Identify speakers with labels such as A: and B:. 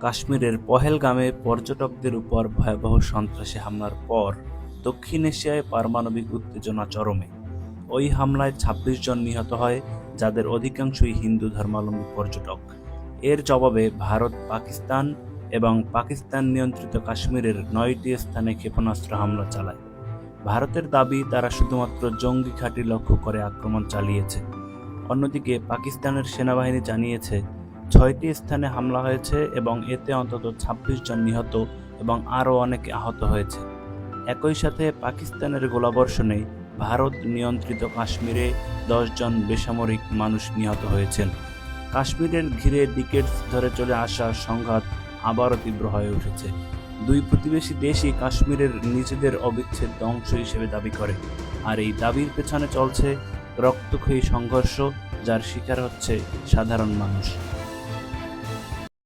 A: কাশ্মীরের পহেলগামে পর্যটকদের উপর ভয়াবহ সন্ত্রাসী হামলার পর দক্ষিণ এশিয়ায় পারমাণবিক উত্তেজনা চরমে। ওই হামলায় ২৬ জন নিহত হয়, যাদের অধিকাংশই হিন্দু ধর্মাবলম্বী পর্যটক। এর জবাবে ভারত, পাকিস্তান এবং পাকিস্তান নিয়ন্ত্রিত কাশ্মীরের নয়টি স্থানে ক্ষেপণাস্ত্র হামলা চালায়। ভারতের দাবি, তারা শুধুমাত্র জঙ্গি ঘাঁটি লক্ষ্য করে আক্রমণ চালিয়েছে। অন্যদিকে পাকিস্তানের সেনাবাহিনী জানিয়েছে ছয়টি স্থানে হামলা হয়েছে এবং এতে অন্তত ২৬ জন নিহত এবং আরও অনেকে আহত হয়েছে। একই সাথে পাকিস্তানের গোলাবর্ষণে ভারত নিয়ন্ত্রিত কাশ্মীরে জন বেসামরিক মানুষ নিহত হয়েছেন। কাশ্মীরের ঘিরে ডিকেটস ধরে চলে আসা সংঘাত আবারও তীব্র হয়ে উঠেছে। দুই প্রতিবেশী দেশই কাশ্মীরের নিজেদের অবিচ্ছেদ্য অংশ হিসেবে দাবি করে। আর এই দাবির পেছনে চলছে রক্তক্ষয়ী সংঘর্ষ, যার শিকার হচ্ছে সাধারণ মানুষ।